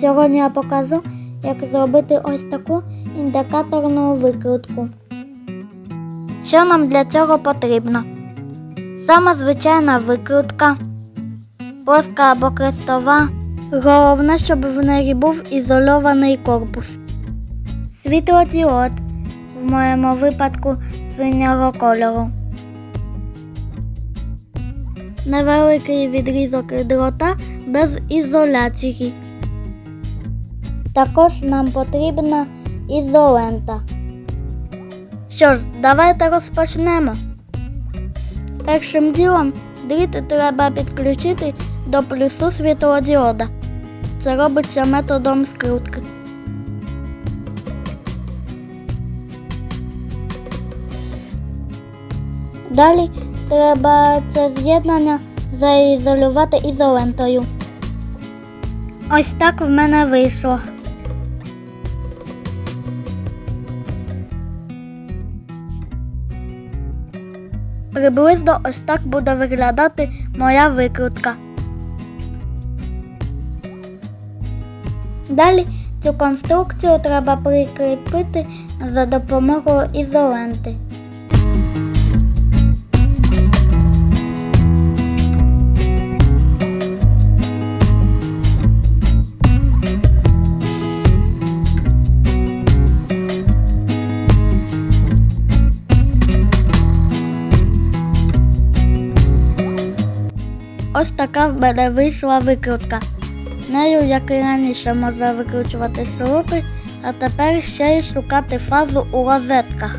Сьогодні я покажу, як зробити ось таку індикаторну викрутку. Що нам для цього потрібно? Сама звичайна викрутка, плоска або крестова. Головне, щоб в неї був ізольований корпус. Світлодіод, в моєму випадку синього кольору. Невеликий відрізок дрота без ізоляції. Також нам потрібна ізолента. Що ж, давайте розпочнемо. Першим ділом дріт треба підключити до плюсу світлодіода. Це робиться методом скрутки. Далі треба це з'єднання заізолювати ізолентою. Ось так в мене вийшло. Приблизно ось так буде виглядати моя викрутка. Далі цю конструкцію треба прикріпити за допомогою ізоленти. Ось така в мене вийшла викрутка. Нею, як і раніше, можна викручувати шурупи, а тепер ще й шукати фазу у розетках.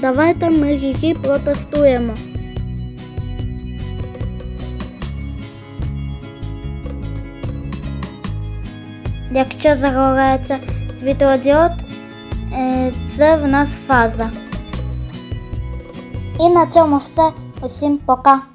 Давайте ми її протестуємо. Якщо загорається світлодіод, е, це в нас фаза. І на цьому все. Усім пока.